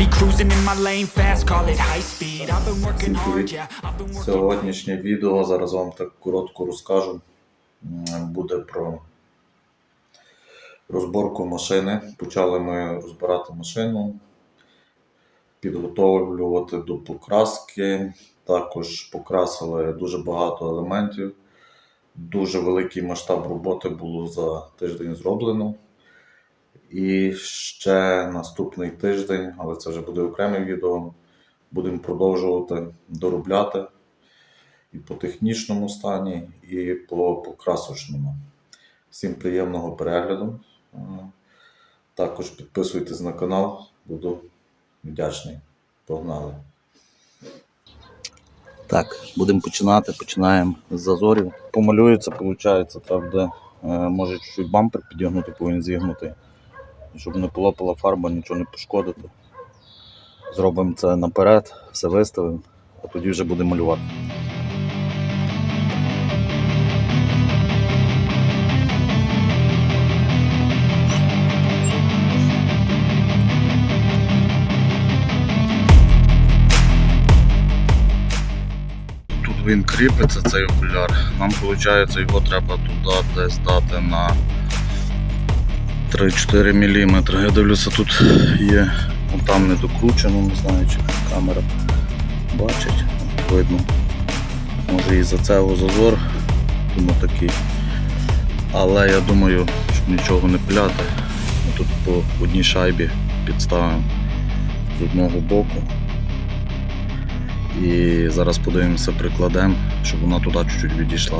be cruising in my lane fast, call it high speed. I've been working hard, yeah. I've been working Сьогоднішнє відео зараз вам так коротко розкажу. Буде про розборку машини. Почали ми розбирати машину, підготовлювати до покраски. Також покрасили дуже багато елементів. Дуже великий масштаб роботи було за тиждень зроблено. І ще наступний тиждень, але це вже буде окреме відео. Будемо продовжувати доробляти і по технічному стані, і по покрасочному. Всім приємного перегляду. Також підписуйтесь на канал, буду вдячний. Погнали! Так, будемо починати. Починаємо з зазорів. Помалюється, виходить, треба буде, е, може чуть бампер підігнути, повинен зігнути, щоб не полопала фарба, нічого не пошкодити. Зробимо це наперед, все виставимо, а тоді вже будемо малювати. Він кріпиться, цей окуляр. Нам виходить, його треба туди десь дати на 3-4 мм. Я дивлюся, тут є там не докручено, не знаю, чи камера бачить, видно. Може і за цього зазор, тому такий. Але я думаю, щоб нічого не пиляти, ми тут по одній шайбі підставимо з одного боку. І зараз подивимося, прикладемо, щоб вона туди чуть-чуть відійшла.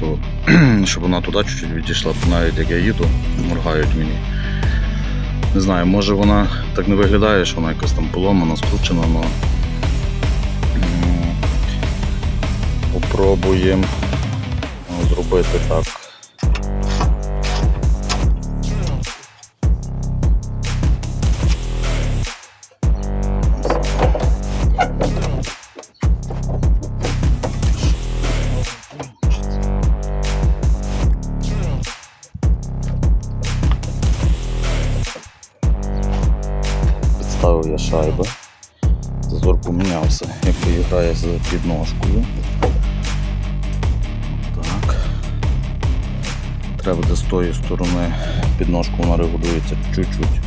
Бо, щоб вона туди чуть-чуть відійшла, бо навіть як я їду, моргають мені. Не знаю, може вона так не виглядає, що вона якась там поломана, скручена, але попробуємо зробити так. Як грає з підножкою. Так. Треба буде з тої сторони підножку вона регулюється чуть-чуть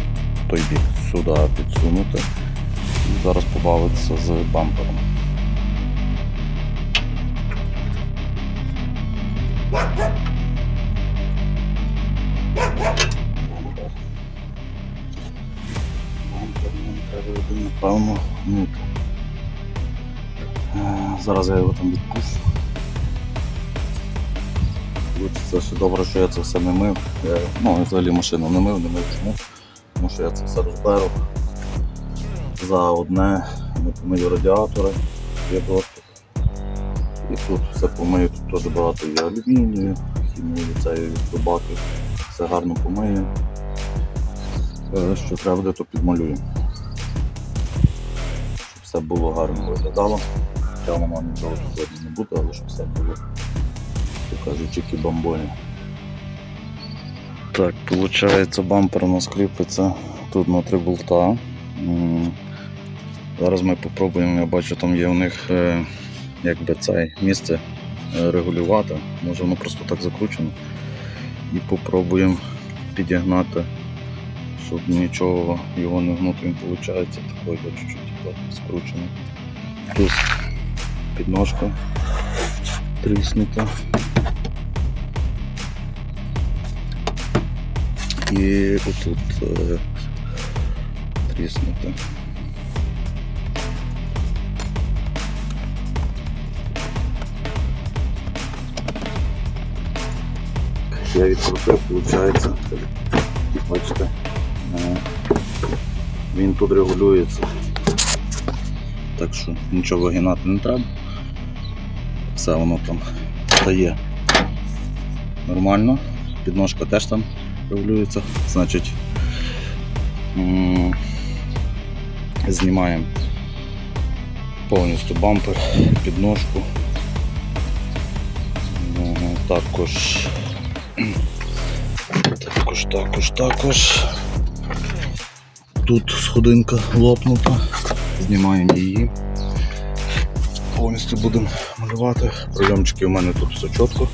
той бік сюди підсунути. І зараз побавитися з бампером. Бампер нам треба напевно, гнути. Зараз я його там відпущу. Це ще добре, що я це все не мив. Я, ну, взагалі машину не мив, не мив чому. Тому що я це все розберу. За одне не помию радіатори, є доступ. І тут все помию, тут теж багато є алюмінію, хімії цієї відрубати. Все гарно помию. Е, Що треба буде, то підмалюю. Щоб все було гарно виглядало. Хоча воно нічого тут не буде, але щоб все було покажу чеки бомбоні. Так, виходить, бампер у нас кріпиться тут на три болта. Зараз ми попробуємо, я бачу, там є у них е, якби це місце е, регулювати. Може воно просто так закручено. І попробуємо підігнати, щоб нічого його не гнути, він виходить такий чуть-чуть типу, скручений. Тут підножка тріснута. І отут е, тріснута. Я відкрутив, виходить, бачите, е, він тут регулюється. Так що нічого вигинати не треба. Все воно там стає нормально. Підножка теж там регулюється. Значить, знімаємо повністю бампер, підножку. Ну, Також, також, також, також. Тут сходинка лопнута, знімаємо її. повністю будемо малювати. Прийомчики у мене тут все чітко.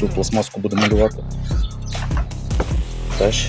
Цю пластмаску будемо малювати. Теж.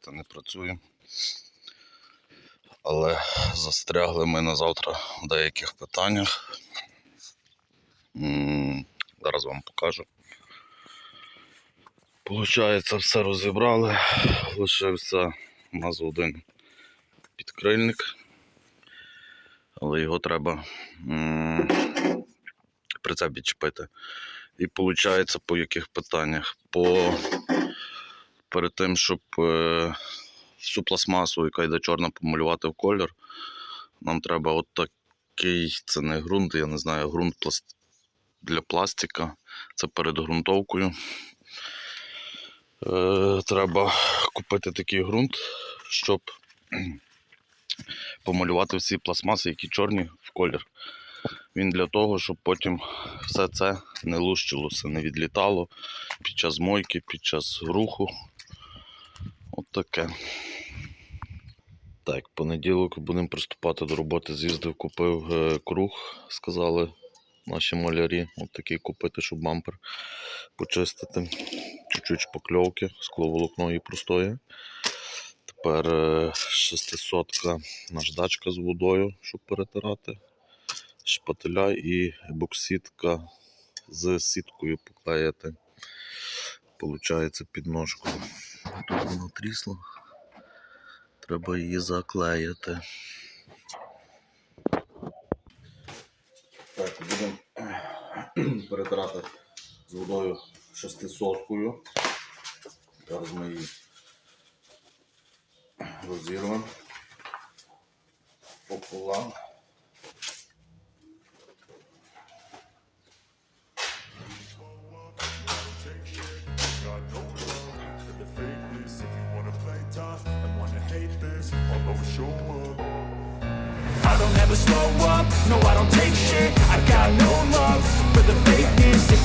Працювати не працює. Але застрягли ми на завтра в деяких питаннях. Зараз вам покажу. Получається, все розібрали. Лишився у нас один підкрильник. Але його треба прицеп відчепити. І виходить, по яких питаннях? По перед тим, щоб е, всю пластмасу, яка йде чорна, помалювати в колір, нам треба от такий, це не ґрунт, я не знаю, ґрунт для пластика. Це перед ґрунтовкою. Е, треба купити такий ґрунт, щоб помалювати всі пластмаси, які чорні в колір. Він для того, щоб потім все це не лущилося, не відлітало під час мойки, під час руху. От таке. Так, понеділок будемо приступати до роботи. З'їздив, купив е, круг, сказали наші малярі. От такий купити, щоб бампер почистити. Чуть-чуть шпакльовки, скловолокно і простоє. Тепер е, 600 наждачка з водою, щоб перетирати. Шпателя і боксітка з сіткою поклеїти. Получається підножку. Тут воно трісло. Треба її заклеїти. Так, будемо перетирати з водою шестисоткою. Зараз ми її розірвемо пополам.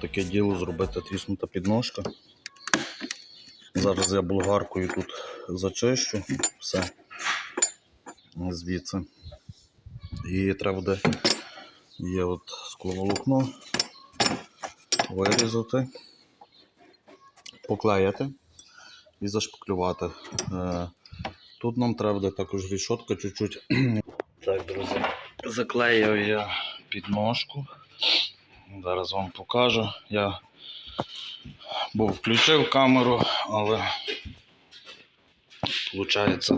Таке діло зробити тріснута підножка. Зараз я болгаркою тут зачищу все звідси. І треба буде є от скловолокно вирізати, поклеїти і зашпаклювати. Е, Тут нам треба буде також рішотка чуть-чуть. Так, друзі, заклеїв я підножку. Зараз вам покажу. Я був включив камеру, але виходить,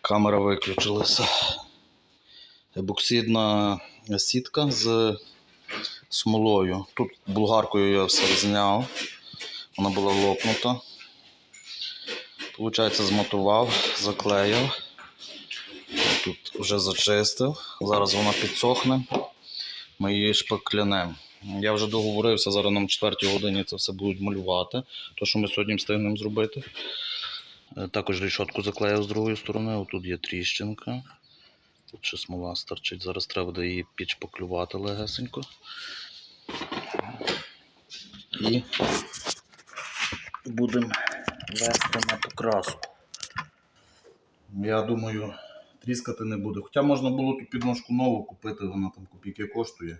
камера виключилася. Буксидна сітка з смолою. Тут булгаркою я все зняв. Вона була лопнута. Получається, змотував, заклеїв. Тут вже зачистив. Зараз вона підсохне. Ми її шпаклянемо. Я вже договорився, зараз нам в 4 годині це все будуть малювати. То, що ми сьогодні встигнемо зробити. Е, Також рішотку заклеїв з другої сторони. Отут є тріщинка. Тут ще смола старчить. Зараз треба буде її підшпаклювати легесенько. І будемо вести на покраску. Я думаю, тріскати не буде. Хоча можна було ту підножку нову купити, вона там копійки коштує.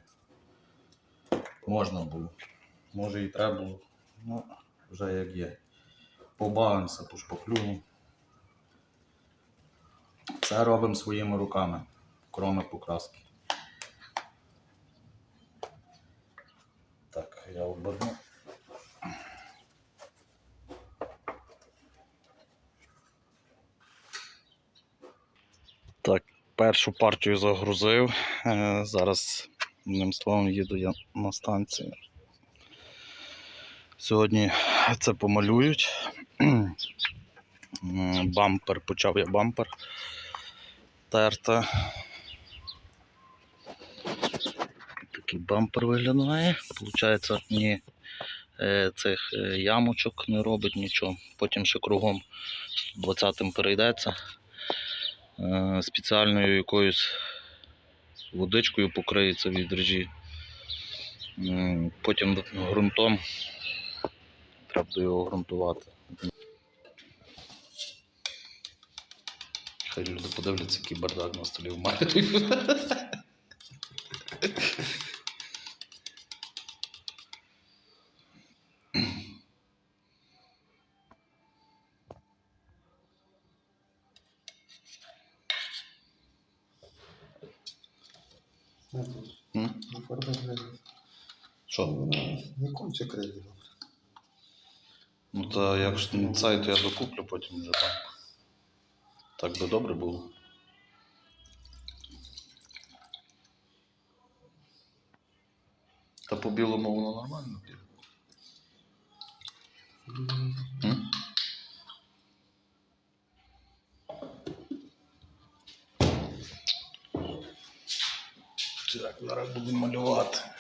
Можна було. Може і треба було. Ну, вже як є. Побавимося, пошпаклюємо. Все робимо своїми руками, кроме покраски. Так, я оберну. Так, першу партію загрузив. Е, Зараз одним словом їду я на станцію. Сьогодні це помалюють. Бампер, почав я бампер терти. Такий бампер виглядає. Получається, ні е, цих е, ямочок не робить нічого. Потім ще кругом 120-м перейдеться. Е, Спеціальною якоюсь водичкою покриється від режі. Потім ґрунтом треба його ґрунтувати. Хай люди подивляться, який бардак на столі в мене. Не конче кредит. Ну та як ж не цей, то я докуплю потім вже так. Так би добре було. Та по білому воно нормально піде. М? Так, зараз будемо малювати.